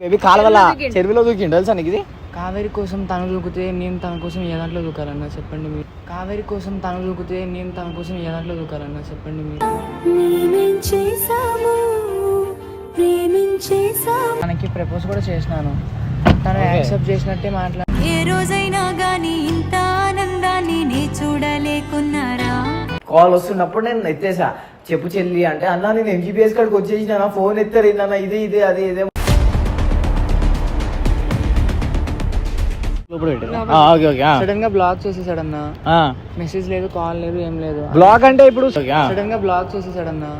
Baby కాలువల చెరువులో దూకిండు. తెలుసా నీకు ఇది? కావేరి కోసం తను దూకితే నేను తన కోసం ఏ దాంట్లో దూకాలన్నా చెప్పండి మీరు. కావేరి కోసం తను దూకితే నేను తన కోసం ఏ దాంట్లో దూకాలన్నా చెప్పండి మీరు. ప్రేమించేసాము ప్రేమించేసాము తనకి ప్రపోజ్ కూడా చేసినాను. తను. యాక్సెప్ట్ చేసినట్టే మాట్లా ఏ రోజైనా గాని ఇంత ఆనందాన్ని నే చూడలేకున్నారా? కాల్ వస్తున్నప్పుడు నేను ఎత్తేసా. చెప్పు చెల్లి అంటే అన్న నేను ఎంజీపీఎస్ కాడికి వచ్చేసిన ఫోన్ ఎత్తారు ఏందన్న ఇదే ఇదే అదే ఇదే సడన్గా బ్లాక్ చేసేసాడన్నా. మెసేజ్ లేదు కాల్ లేదు ఏం లేదు. బ్లాక్ అంటే ఇప్పుడు సడన్గా బ్లాక్ చేసేసాడన్నా.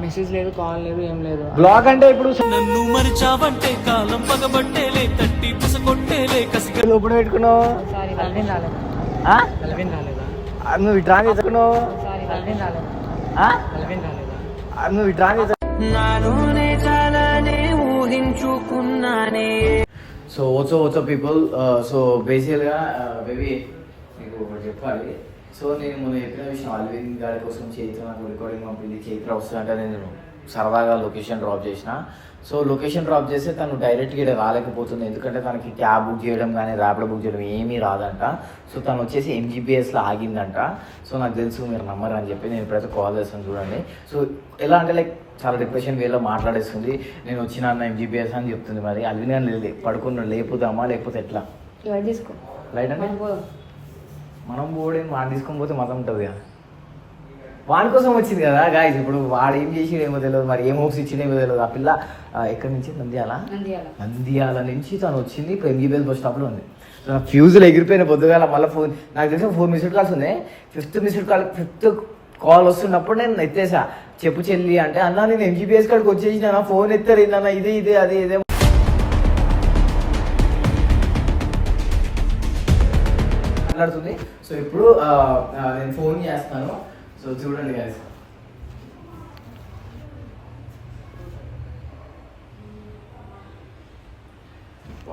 మెసేజ్ లేదు కాల్ లేదు ఏం లేదు. బ్లాక్ అంటే ఇప్పుడు నన్ను మరిచావంటే కాలం పగబట్టేలే తట్టి పుసకొట్టేలే కసిగా లోపల పెట్టుకున్నావు? నువ్వు రాలేదా. ఆ, నువ్వు చాలానే ఊహించుకున్నానే. సో ఓచో ఓచో పీపుల్ సో బేసికల్గా బేబీ మీకు ఒకటి చెప్పాలి. సో నేను మొన్న చెప్పిన విషయం అల్విన్ గారి కోసం చైత్ర నాకు రికార్డింగ్ పంపింది చైత్ర వస్తుందంటే నేను సరదాగా లొకేషన్ డ్రాప్ చేసిన. సో లొకేషన్ డ్రాప్ చేస్తే తను డైరెక్ట్గా ఇక్కడ రాలేకపోతుంది. ఎందుకంటే తనకి క్యాబ్ బుక్ చేయడం కానీ ర్యాపిడో బుక్ చేయడం ఏమీ రాదంట. సో తను వచ్చేసి ఎంజీపీఎస్లో ఆగిందంట. సో నాకు తెలుసు మీరు నమ్మరు అని చెప్పి నేను ఇప్పుడైతే కాల్ చేస్తాను చూడండి. సో ఎలా అంటే లైక్ చాలా డిప్రెషన్ వేలో మాట్లాడేస్తుంది. నేను వచ్చిన అన్న ఎంజీపీఎస్ అని చెప్తుంది మరి. అల్విన్ గారిని లే- పడుకున్న లేపుదామా లేకపోతే ఎట్లా? రైట్ అంటే మనం పోవడం వాడిని తీసుకొని పోతే మతం ఉంటుంది కదా వాడి కోసం వచ్చింది కదా గాయస్ ఇప్పుడు వాడు ఏం చేసి ఏమో తెలియదు మరి ఏం హోప్స్ ఇచ్చినేమో తెలియదు. ఆ పిల్ల ఎక్కడి నుంచి? నంద్యాల? నంద్యాల. నుంచి తను వచ్చింది ఇప్పుడు ఎంజీబీఎస్ బస్ స్టాప్లో ఉంది. నా ఫ్యూజులు ఎగిరిపోయిన పొద్దుగాల మళ్ళీ ఫోన్ నాకు తెలిసిన ఫోర్ మిస్డ్ కాల్స్ ఉన్నాయి. Fifth missed call fifth call వస్తున్నప్పుడు నేను ఎత్తేసా. చెప్పు చెల్లి అంటే అన్న నేను ఎంజీబీఎస్ కాడికి వచ్చేసిన ఫోన్ ఎత్తారు ఏందన్న ఇదే ఇదే అదే ఇదే. మాట్లాడుతుంది. సో ఇప్పుడు నేను ఫోన్ చేస్తాను. సో చూడండి గాయస్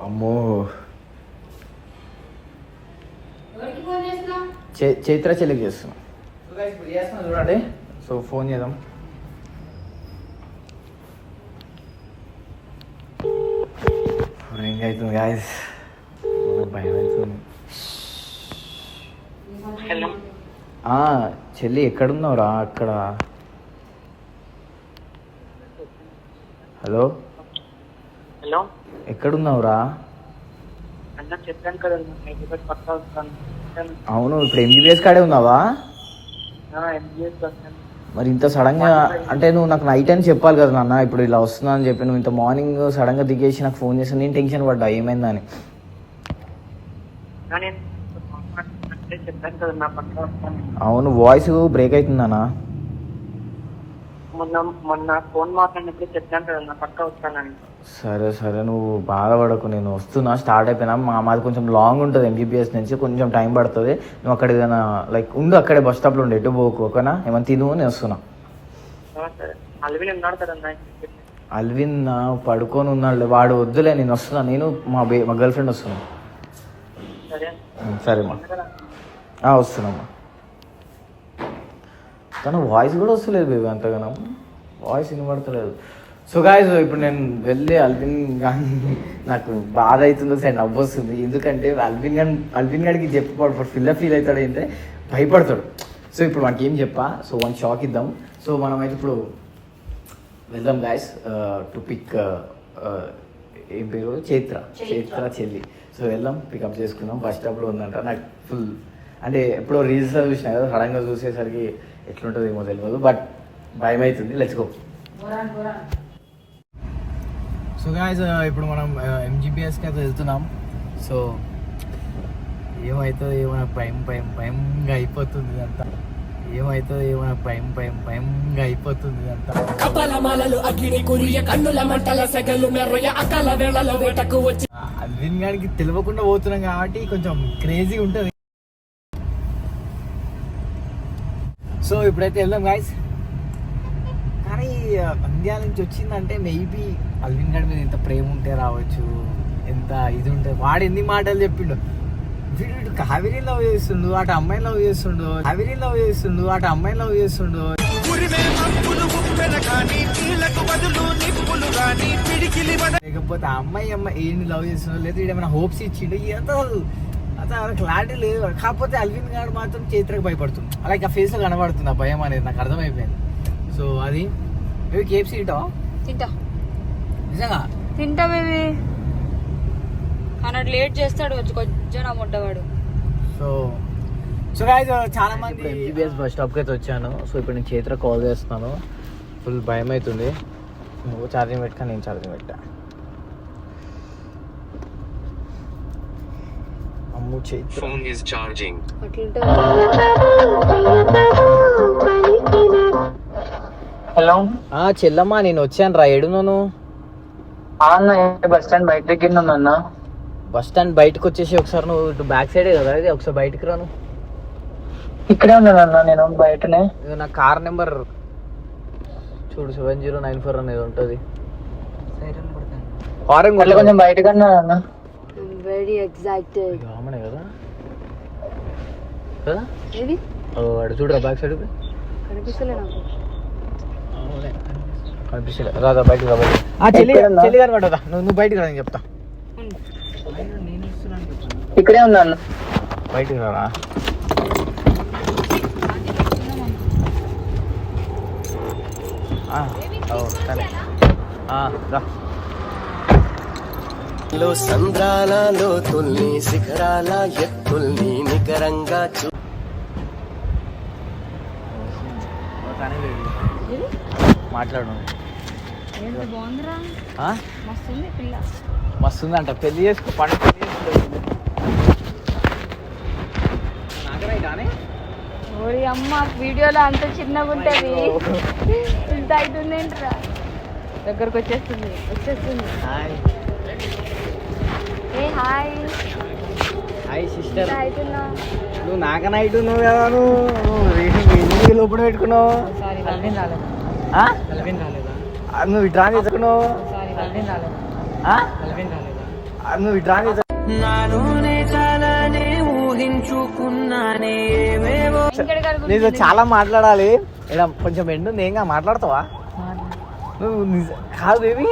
అమ్మో. ఎవరికి ఫోన్ చేస్తున్నావు చే- చైత్ర చెల్లికి చేస్తున్నాం. చూడండి. సో ఫోన్ చేద్దాం. రింగ్ అవుతుంది గాయస్ భయం అవుతుంది హలో ఆ, చెల్లి ఎక్కడున్నావురా? అక్కడ. హలో? హలో? ఎక్కడున్నావురా? అవును ఇప్పుడు ఎంబీబీఎస్ కాడే ఉన్నావా? మరి ఇంత సడన్గా అంటే నువ్వు నాకు నైట్ అని చెప్పాలి కదా నాన్న ఇప్పుడు ఇలా వస్తున్నా అని చెప్పి నువ్వు ఇంత మార్నింగ్ సడన్గా దిగేసి నాకు ఫోన్ చేసి నేను టెన్షన్ పడ్డా ఏమైందని కానీ అంటే చెప్పాను కదా నా పక్కా వస్తాను అవును వాయిస్ బ్రేక్ అవుతుందన్నా. మొన్న మొన్న ఫోన్ మాట్లాడినప్పుడు చెప్పాను కదా నా పక్కా వస్తానని. సరే సరే నువ్వు బాధపడకు నేను వస్తున్నా స్టార్ట్ అయిపోయినా మా మాది కొంచెం లాంగ్ ఉంటుంది ఎంబీబీఎస్ నుంచి కొంచెం టైం పడుతుంది. నువ్వు అక్కడ ఏదైనా లైక్ ఉండు అక్కడే బస్ స్టాప్లో ఉండి ఎటు పోకు ఓకేనా? ఏమైనా తిను నేను వస్తున్నా. అల్విన్ ఉన్నాడు కదా అన్న? అల్విన్ నా పడుకొని ఉన్నాడు వాడు వద్దులే నేను వస్తున్నా. నేను మా బే మా గర్ల్ ఫ్రెండ్ వస్తున్నా. సరే. ఉం, వస్తున్నామ్మా తన వాయిస్ కూడా వస్తలేదు బేబీ అంతగానం. వాయిస్ వినబడతలేదు. సో గాయస్ ఇప్పుడు నేను వెళ్ళి అల్విన్ గాని నాకు బాధ అవుతుందో సరే నవ్వు వస్తుంది. ఎందుకంటే అల్విన్ గాని అల్విన్ గారికి చెప్పి ఫిల్ ఫీల్ అవుతాడు అంటే భయపడతాడు. సో ఇప్పుడు మనకి ఏం చెప్పా? సో వన్ షాక్ ఇద్దాం. సో మనం అయితే ఇప్పుడు వెళ్దాం గాయస్ టు పిక్ ఏం పేరు? చైత్ర. చైత్ర. చెల్లి. సో వెళ్దాం పికప్ చేసుకుందాం. బస్ స్టాప్లో ఉందంట. నాకు ఫుల్ అంటే ఎప్పుడో రీల్స్ చూసినా కదా సడన్గా చూసేసరికి ఎట్లుంటుందో ఏమో తెలియదు బట్ భయం అవుతుంది లెట్స్ గో సో గాయస్ ఇప్పుడు మనం ఎంజీబీఎస్కి అయితే వెళ్తున్నాం. సో ఏమవుతుందో ఏమో నాకు భయం భయం భయంగా అయిపోతుంది అంతా ఏమవుతుందో ఏమో నాకు భయం భయం భయంగా అయిపోతుంది అంతా కపలమాలలు అగ్ని కురియ కన్నుల మంటల సెగలు మెర్రయ అకాల వేళల వేటకు వచ్చి అల్విన్ గారికి తెలియకుండా పోతున్నాం కాబట్టి కొంచెం క్రేజీ ఉంటుంది. సో ఇప్పుడైతే వెళ్దాం గాయస్ కానీ అంద్యాల నుంచి వచ్చిందంటే మేబీ అల్విన్ గడ్ మీద ఎంత ప్రేమ ఉంటే రావచ్చు ఎంత ఇది ఉంటే. వాడు ఎన్ని మాటలు చెప్పిండు. వీడు వీడు కావేరి లవ్ చేస్తుండు అటు అమ్మాయి లవ్ చేస్తుండు కావేరి లవ్ చేస్తుండు అటు అమ్మాయి లవ్ చేస్తుండు. లేకపోతే ఆ అమ్మాయి అమ్మాయి ఏంటి లవ్ చేస్తున్నాడు లేదా ఏమైనా హోప్స్ ఇచ్చిండు ఎంత అసలు క్లారిటీ లేదు. కాకపోతే అల్విన్ గారు మాత్రం చైత్రకు భయపడుతుంది. అలాగే ఆ ఫేస్లో కనబడుతుంది ఆ భయం అనేది. నాకు అర్థమైపోయింది. సో అది. మేబీ కేఎఫ్సీ ఇటో తింటా. నిజంగా? తింటా బేబీ. అన్నట్టు లేట్ చేస్తాడు. వచ్చి కొంచెం నా ముడ్డవాడు సో సో గాయస్ చాలా మంది ఎంబీబీఎస్ బస్ స్టాప్కి అయితే వచ్చాను. సో ఇప్పుడు నేను చేతిలో కాల్ చేస్తున్నాను. ఫుల్ భయం అవుతుంది నువ్వు ఛార్జింగ్ పెట్టుకా నేను ఛార్జింగ్ పెట్టా. అట్లుంటే హలో. ఆ చెల్లమ్మా నేను వచ్చాను రా ఏడున్నాను అన్న బస్ స్టాండ్ బయట దగ్గర అన్న బస్ స్టాండ్ బయటకు వచ్చేసి ఒకసారి నువ్వు ఇటు బ్యాక్ సైడే కదా ఇది ఒకసారి బయటకు రాను. ఇక్కడే ఉన్నాను అన్న నేను బయటనే. ఇది నా కార్ నెంబర్ చూడు సెవెన్ జీరో నైన్ ఫోర్ అనేది ఉంటుంది. అట్లా కొంచెం బయటకు అన్నా అన్న. వెరీ ఎగ్జైటెడ్ ఆమెనే కదా? కదా? ఏది? ఓ, వాడు చూడరా బ్యాక్ సైడ్ కనిపిస్తలే నాకు. కనిపిస్తలే. రాదా బయటకు రా బయట చెల్లి ఎక్కడున్నా? చెల్లి కనబడదా నువ్వు నువ్వు బయటకు రా నేను చెప్తా. ఇక్కడే ఉన్నా అన్న. బయటకు రారా ఆ, ఓ, సరే. ఆ, రా. లో సంద్రాల లోతుల్ని శిఖరాల ఎత్తుల్ని నికరంగా చూ మాట్లాడు. మస్తుందంట. పెళ్ళి చేసుకో పండు పెళ్ళి ఓరి అమ్మ వీడియోలో అంత చిన్నగా ఉంటది. ఇంత అవుతుంది ఏంట్రా దగ్గరకు వచ్చేస్తుంది వచ్చేస్తుంది. హాయ్. ఏ హాయ్. Hi sister. ఇలా నువ్వు నాకన ఇటు నువ్వు కదా నువ్వు ఎన్ని లోపల పెట్టుకున్నావు. నువ్వు రాలేదా? ఆ, నువ్వు కడుగు నీతో చాలా మాట్లాడాలి. ఇక్కడ కొంచెం ఎండు ఏంగా మాట్లాడతావా? నువ్వు నిజ కాదు బేబీ.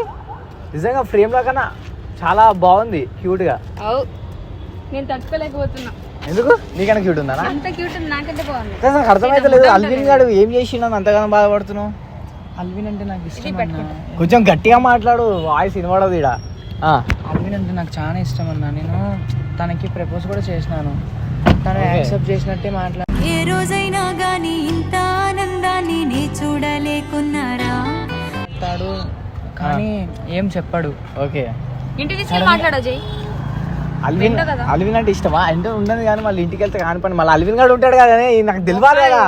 నిజంగా ఫ్రేమ్లో కన్నా చాలా బాగుంది క్యూట్గా. అవు నేను తట్టుకోలేకపోతున్నా. ఎందుకు? నీకన్నా క్యూట్ ఉందా అంత క్యూట్ ఉంది నాకంటే బాగుంది. నాకు అర్థమైతే లేదు. అల్విన్ గాడు ఏం చేసిండని అంతగానో బాధపడుతున్నావు? అల్విన్ అంటే నాకు ఇష్టం కొంచెం గట్టిగా మాట్లాడు వాయిస్ వినబడదు ఈడ. ఆ, అల్విన్ అంటే నాకు చాలా ఇష్టం అన్న. నేను తనకి ప్రపోజ్ కూడా చేసినాను. తను. యాక్సెప్ట్ చేసినట్టే మాట్లా ఏ రోజైనా గాని ఇంత ఆనందాన్ని నే చూడలేకున్నారా? మాట్లాడు కానీ ఏం చెప్పాడు. ఓకే. ఇంటికి తీసుకెళ్ళి మాట్లాడా జై అల్విన్. అల్విన్ అంటే ఇష్టమా? అంటే ఉండదు కానీ మళ్ళీ ఇంటికి వెళ్తే కాని పని. మళ్ళీ అల్విన్ గాడు ఉంటాడు కదా నాకు తెలియాలి కదా.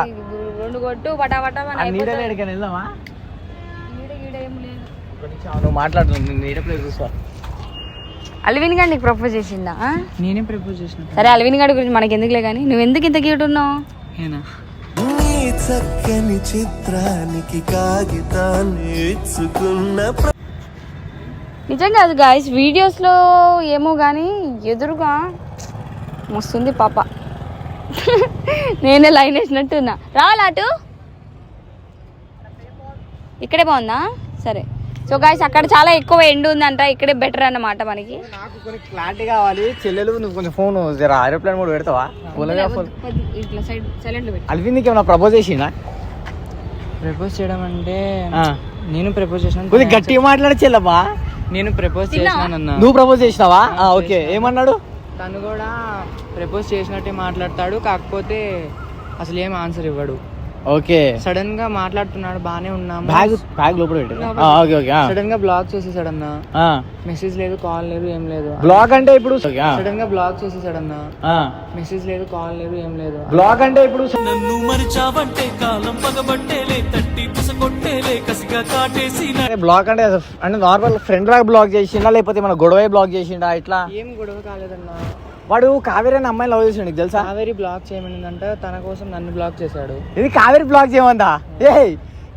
రెండు కొట్టు పటా పటా అని ఆ నీడ అయిపోతుంది. ఎక్కడికైనా వెళ్దామా? ఈడ ఈడ ఏం లేదు. ఒక నిమిషం నువ్వు మాట్లాడు నేను నీడ ప్లేస్ చూస్తా అల్విన్ గారు నీకు ప్రపోజ్ చేసిందా? నేనే ప్రపోజ్ చేసిన? సరే అల్విన్ గారి గురించి మనకి ఎందుకులే కానీ నువ్వు ఎందుకు ఇంత క్యూట్ ఉన్నావు? ఏనా? నీ చక్కని చిత్రానికి కాగితాన్ని ఇచ్చుకున్న నిజంగా అది గాయస్ వీడియోస్లో ఏమో కానీ ఎదురుగా మస్తుంది పాప. నేనే లైన్ వేసినట్టున్నా. రావాలా అటు? ఇక్కడే బాగుందా? సరే. సో గాయస్ అక్కడ చాలా ఎక్కువ ఎండు ఉందంట ఇక్కడే బెటర్ అన్నమాట మనకి. నాకు క్లారిటీ కావాలి. చెల్లెలు నువ్వు కొంచెం ఫోన్ జర ఏరోప్లేన్ కూడా పెడతావా? ఇట్లా సైడ్ ఏమైనా ప్రపోజ్ చేసిందా ప్రపోజ్ చేయడం అంటే ఆ. నేను ప్రపోజ్ చేసిన కొద్దిగా గట్టిగా మాట్లాడే చెల్లమ్మా. నేను ప్రపోజ్ చేసినానన్న. నువ్వు ప్రపోజ్ చేసినావా? ఆ, ఓకే. ఏమన్నాడు? తను కూడా ప్రపోజ్ చేసినట్టే మాట్లాడతాడు కాకపోతే అసలు ఏం ఆన్సర్ ఇవ్వడు. ఓకే. సడన్గా మాట్లాడుతున్నాడు బానే ఉన్నాము. బ్యాగ్ బ్యాగ్ లోపల పెట్టారు ఓకే ఓకే సడన్గా బ్లాక్ చేసేసాడన్న మెసేజ్ లేదు కాల్ లేదు ఏం లేదు. బ్లాగ్ అంటే ఇప్పుడు సడన్గా బ్లాక్ చేసేసాడన్న మెసేజ్ లేదు కాల్ లేదు ఏం లేదు. బ్లాగ్ అంటే ఇప్పుడు నన్ను మరిచావంటే కాలం పగబట్టేలే తట్టి పుసకొట్టేలే కసిగా కాటేసి బ్లాగ్ అంటే అంటే నార్మల్ ఫ్రెండ్ లాగా బ్లాక్ చేసిండా లేకపోతే మన గొడవ బ్లాక్ చేసిండా ఇట్లా? ఏం గొడవ కాలేదన్న. వాడు కావేరి అనే అమ్మాయిని లవ్ చేసిండు నీకు తెలుసా? కావేరి బ్లాక్ చేయమనిందంట తన కోసం నన్ను బ్లాక్ చేశాడు. ఇది కావేరి బ్లాక్ చేయమందా? ఏ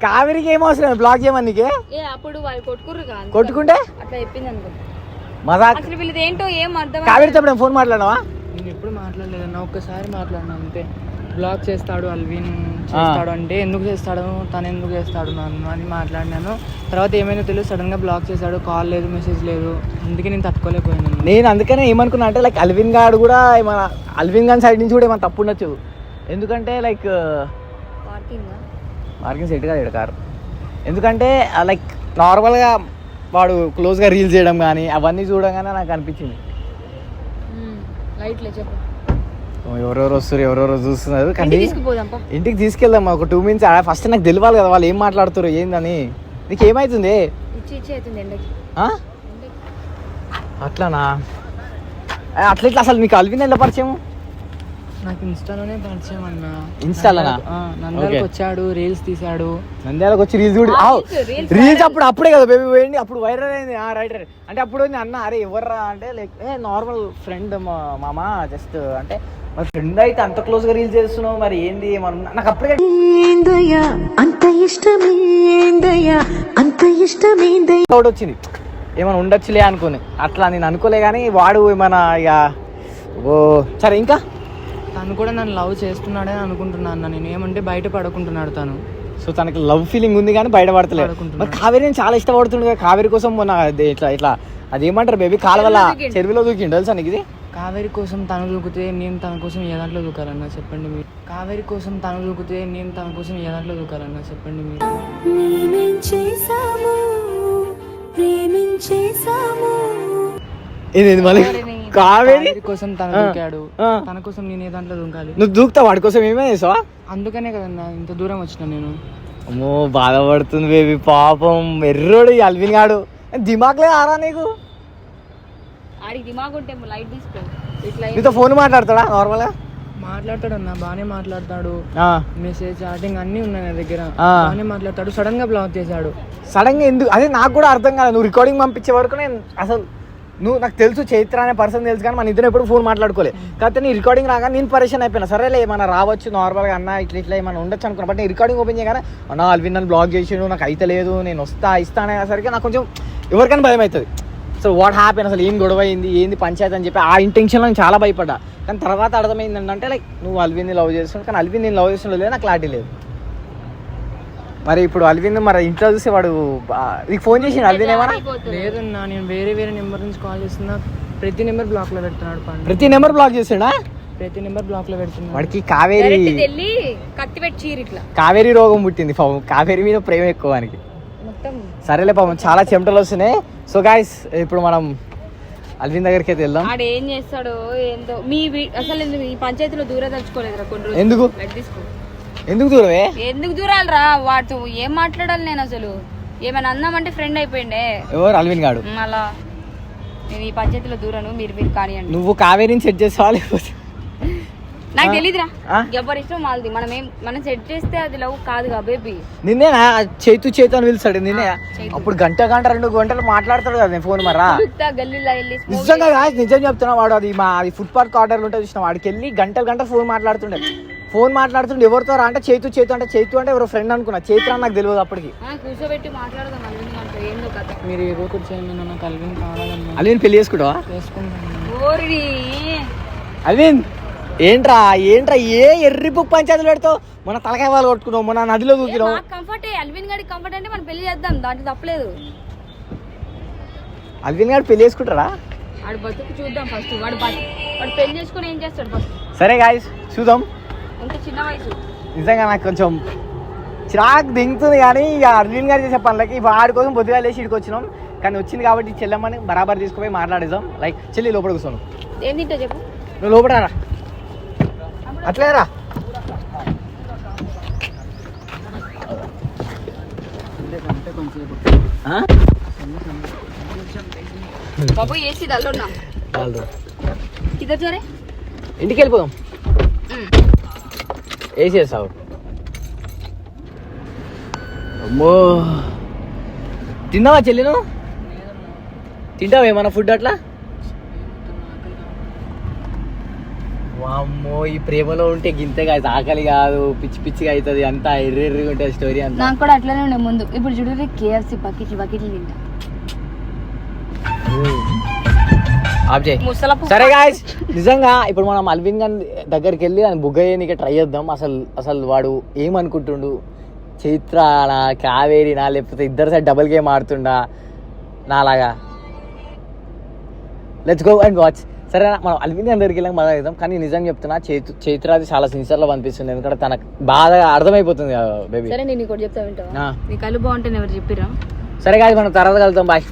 కావేరికి ఏం అవసరం? బ్లాక్ చేయమని నీకే? ఏ అప్పుడు వాళ్ళు కొట్టుకుర్రు కాదు. కొట్టుకుంటే? అట్లా చెప్పింది అనుకుంటా మజాక్ అసలు వీళ్ళది ఏంటో ఏం అర్థం కావేరితో ఫోన్ మాట్లాడినావా? నేను ఎప్పుడు మాట్లాడలేదన్న ఒక్కసారి మాట్లాడినా అంతే. బ్లాక్ చేస్తాడు అల్విన్ చేస్తాడు అంటే ఎందుకు చేస్తాడు తను ఎందుకు చేస్తాడు నన్ను అని మాట్లాడినాను. తర్వాత ఏమైందో తెలియదు సడన్గా బ్లాక్ చేశాడు కాల్ లేదు మెసేజ్ లేదు. అందుకే నేను తట్టుకోలేకపోయాను. నేను అందుకనే ఏమనుకున్నా అంటే లైక్ అల్విన్ గాడు కూడా ఏమైనా అల్విన్ గాన్ సైడ్ నుంచి కూడా ఏమైనా తప్పు ఉండొచ్చు. ఎందుకంటే లైక్ పార్కింగ్ మార్కింగ్ సెట్ కాదు ఇక్కడ కారు. ఎందుకంటే లైక్ నార్మల్గా వాడు క్లోజ్గా రీల్స్ చేయడం కానీ అవన్నీ చూడగానే నాకు అనిపించింది. లైట్లే చెప్పు. ఎవరెవరు వస్తారు ఎవరెవరు చూస్తున్నారు? కానీ ఇంటికి తీసుకెళ్దాం ఒక టూ మినిట్స్ ఫస్ట్ నాకు తెలియాలి కదా వాళ్ళు ఏం మాట్లాడుతారు ఏందని. నీకు ఆ? అట్లానా? అట్లా ఇట్లా అసలు మీకు అల్విన్ ఎలా పరిచయం? నాకు ఇన్స్టాలోనే పరిచయం అన్న. ఇన్స్టాలోనా? నంద్యాలకు Okay. వచ్చాడు రీల్స్ తీశాడు. నంద్యాలకు వచ్చి రీల్స్ కూడా రీల్స్ అప్పుడు అప్పుడే కదా బేబీ పోయింది. అప్పుడు వైరల్ అయింది. ఆ రైట్ రైట్ అంటే అప్పుడు నేను అన్న అరే ఎవర్రా? అంటే లైక్ ఏ నార్మల్ ఫ్రెండ్ మామ? జస్ట్ అంటే మరి ఫ్రెండ్ అయితే అంత క్లోజ్గా రీల్స్ చేస్తున్నావు మరి ఏంది? ఏమన్నా నాకు అప్పుడే ఏందయ్యా? అంత ఇష్టమేందయ్యా? అంత ఇష్టమేందయ్యా? డౌట్ వచ్చింది. ఏమైనా ఉండొచ్చులే అనుకుని. అట్లా నేను అనుకోలే కానీ వాడు ఏమైనా ఇక ఓ సరే ఇంకా? తను కూడా నన్ను లవ్ చేస్తున్నాడని అనుకుంటున్నాను అన్న. నేను ఏమంటే బయట పడుకుంటున్నాడు తను. సో తనకి లవ్ ఫీలింగ్ ఉంది కానీ బయటపడతలేదు పడుకుంటున్నాడు. మరి కావేరి నేను చాలా ఇష్టపడుతుండే కావేరి కోసం మొన్న అది ఇట్లా ఇట్లా అదేమంటారు బేబీ కాలువల చెరువులో దూకిండు. తెలుసా నీకు ఇది? కావేరి కోసం తను దూకితే నేను తన కోసం ఏ దాంట్లో దూకాలన్నా చెప్పండి మీరు. కావేరి కోసం తను దూకితే నేను తన కోసం ఏ దాంట్లో దూకాలన్నా చెప్పండి మీరు. ప్రేమించేసాము ప్రేమించేసాము ఇది ఇది మళ్ళీ? కావేరి? కోసం తను దూకాడు. తన కోసం నేను ఏ దాంట్లో దూకాలి? నువ్వు దూకుతావు వాడి కోసం ఏమే చేసావా? అందుకనే కదన్నా ఇంత దూరం వచ్చిన నేను. అమ్మో బాధపడుతుంది బేబీ పాపం. ఎర్రోడు ఈ అల్విన్ గాడు. దిమాక్లే ఆరా నీకు? ఆడికి దిమాగ్ ఉంటే లైట్ తీసుకో. ఇట్లా నీతో ఫోన్ మాట్లాడతాడా నార్మల్గా? మాట్లాడతాడు అన్న బాగానే మాట్లాడతాడు. ఆ. మెసేజ్ చాటింగ్ అన్ని ఉన్నాయి నా దగ్గర. బాగానే మాట్లాడతాడు. సడన్గా బ్లాక్ చేశాడు. సడన్గా ఎందుకు? అదే నాకు కూడా అర్థం కాదు నువ్వు రికార్డింగ్ పంపించే వరకు నేను అసలు నువ్వు నాకు తెలుసు చైత్ర అనే పర్సన్ తెలుసు కానీ మన ఇద్దరు ఎప్పుడు ఫోన్ మాట్లాడుకోలే. కాకపోతే నీ రికార్డింగ్ రాగా నేను పరేషన్ అయిపోయినా. సరేలే ఏమన్నా రావచ్చు నార్మల్గా అన్న ఇట్లా ఇట్లా ఏమైనా ఉండొచ్చు అనుకున్నా. బట్ నేను రికార్డింగ్ ఓపెన్ చేయగానే అన్న అల్విన్ నన్ను బ్లాక్ చేసిండు నాకు అయితే లేదు నేను వస్తా ఇస్తా అనేసరికి నాకు కొంచెం ఎవరికైనా భయం అవుతుంది. సో వాట్ హ్యాపీన్ అసలు ఏం గొడవ అయింది ఏంది పంచాయతీ అని చెప్పి ఆ ఇంటెన్షన్లో నేను చాలా భయపడ్డా. కానీ తర్వాత అర్థమైంది ఏంటంటే లైక్ నువ్వు అల్విన్ని లవ్ చేస్తున్నావు కానీ అల్విన్ నేను లవ్ చేస్తున్నా లేదు నాకు క్లారిటీ లేదు. మరి ఇప్పుడు అల్విన్ మరి ఇంట్లో చూసి వాడు నీకు ఫోన్ చేసి అల్విన్ ఏమన్నా? లేదన్నా నేను వేరే వేరే నెంబర్ నుంచి కాల్ చేస్తున్నా. ప్రతి నెంబర్ బ్లాక్లో పెడుతున్నాడు పండు. ప్రతి నెంబర్ బ్లాక్ చేసిండా? ప్రతి నెంబర్ బ్లాక్లో పెడుతున్నాడు. వాడికి కావేరి కత్తి పెట్టి ఇట్లా. కావేరి రోగం పుట్టింది పాపం. కావేరి మీద ప్రేమ ఎక్కువ వానికి. మొత్తం. సరేలే పాపం చాలా చెమటలు వస్తున్నాయి. సో గాయస్ ఇప్పుడు మనం అల్విన్ దగ్గరికి అయితే వెళ్దాం. ఆడు ఏం చేస్తాడో ఏందో. మీ వీ- అసలు ఎందుకు ఈ పంచాయతీలో దూరం కొన్ని రోజులు? ఎందుకు? లైట్ తీసుకో ఎందుకు దూరమే? ఎందుకు దూరాలరా? వాటితో ఏం మాట్లాడాలి నేను అసలు? ఏమైనా అన్నామంటే ఫ్రెండ్ అయిపోయిండే. ఎవరు? అల్విన్ గాడు. మళ్ళా నేను ఈ పంచాయతీలో దూరను మీరు మీరు కానివ్వండి నువ్వు కావేరిని సెట్ చేసావా లేకపోతే? నాకు తెలీదురా. ఆ? ఎవరి ఇష్టం వాళ్ళది. మనం ఏం మనం సెట్ చేస్తే అది లవ్ కాదుగా బేబీ నిన్నేనా? చేతు చేతు అని పిలుస్తాడు నిన్నే. అప్పుడు గంట గంట రెండు గంటలు మాట్లాడతాడు కదా నేను ఫోన్ మరా? గల్లీలో వెళ్ళి smoke నిజంగా కాదు నిజం చెప్తున్నా వాడు అది మా అది ఫుట్ పార్క్ ఆర్డర్లు ఉంటుంది చూసిన వాడికి వెళ్ళి గంటలు గంటలు ఫోన్ మాట్లాడుతుండే. ఫోన్ మాట్లాడుతుండే ఎవరితో రా అంటే చేతు చేతు అంటే చేతు అంటే ఎవరో ఫ్రెండ్ అనుకున్నా. చేతు అని నాకు తెలియదు అప్పటికి. ఆ, కూర్చోబెట్టి మాట్లాడదాం మీరు ఏదో ఒకటి చేయండి అన్న, నాకు అల్విన్ కావాలన్నా అల్విన్ పెళ్ళి చేసుకుంటావా? చేసుకుంటాను. అల్విన్ ఏంట్రా ఏంట్రా ఏ ఎర్రి బుక్ పంచాయతీలు పెడతావు? మన తలకాయ వాళ్ళు కొట్టుకున్నావు మన నదిలో దూకినావు. కంఫర్ట్ అల్విన్ గడి కంఫర్ట్ అంటే మనం పెళ్ళి చేద్దాం దాంట్లో తప్పలేదు. అల్విన్ గారు పెళ్ళి చేసుకుంటారా వాడు బతుకు చూద్దాం ఫస్ట్ వాడు వాడు పెళ్ళి చేసుకుని ఏం చేస్తాడు ఫస్ట్ సరే గాయస్ చూద్దాం. ఎంత చిన్న వయసు? నిజంగా నాకు కొంచెం చిరాకు దింగుతుంది కానీ ఇక అర్జున్ గారు చేసే పనులకి వాడి కోసం పొద్దుగా లేచి ఇక్కడికి వచ్చినాం. కానీ వచ్చింది కాబట్టి చెల్లమ్మని బరాబర్ తీసుకుపోయి మాట్లాడేద్దాం. లైక్ చెల్లి లోపల కూర్చోను. ఏం తింటావు చెప్పు? నువ్వు లోపల రా. అట్లే రా ఆ? బాబు ఏసీ దల్లో ఉన్నా చాలు. ఇద్దరు చూరే ఇంటికి వెళ్ళిపోదాం వేసేసావు అమ్మో. తిన్నావా చెల్లి నువ్వు తింటావా ఏమన్నా ఫుడ్ అట్లా? వామ్మో ఈ ప్రేమలో ఉంటే గింతే కాదు ఆకలి కాదు పిచ్చి పిచ్చిగా అవుతుంది అంతా ఎర్రి ఎర్రిగా ఉంటుంది స్టోరీ అంతా. నాకు కూడా అట్లనే ఉండే ముందు. ఇప్పుడు చూడు కేఎఫ్సి బకెట్లు బకెట్లు తింటా. ఆప్ చేయి. ముసల సరే గాయస్ నిజంగా ఇప్పుడు మనం అల్విన్ గారి దగ్గరికి వెళ్ళి ఆయన బుగ్గ చేయడానికి ట్రై చేద్దాం. అసలు అసలు వాడు ఏమనుకుంటుండు? చైత్రనా కావేరినా లేకపోతే ఇద్దరు సైడ్ డబుల్ గేమ్ ఆడుతుండా? నాలాగా. లెట్స్ గో అండ్ వాచ్ సరే మనం అల్విన్ గారి దగ్గరికి వెళ్ళాక మనం కానీ నిజంగా చెప్తున్నా చైతు చైత్రాది చాలా సిన్సియర్లో అనిపిస్తుంది. ఎందుకంటే తనకు బాగా అర్థమైపోతుంది బేబీ సరే నేను చెప్తా వింటావా? నీ కళ్ళు బాగుంటాయి ఎవరు చెప్పిరా సరే గాయస్ మనం తర్వాత కలుద్దాం. బాయ్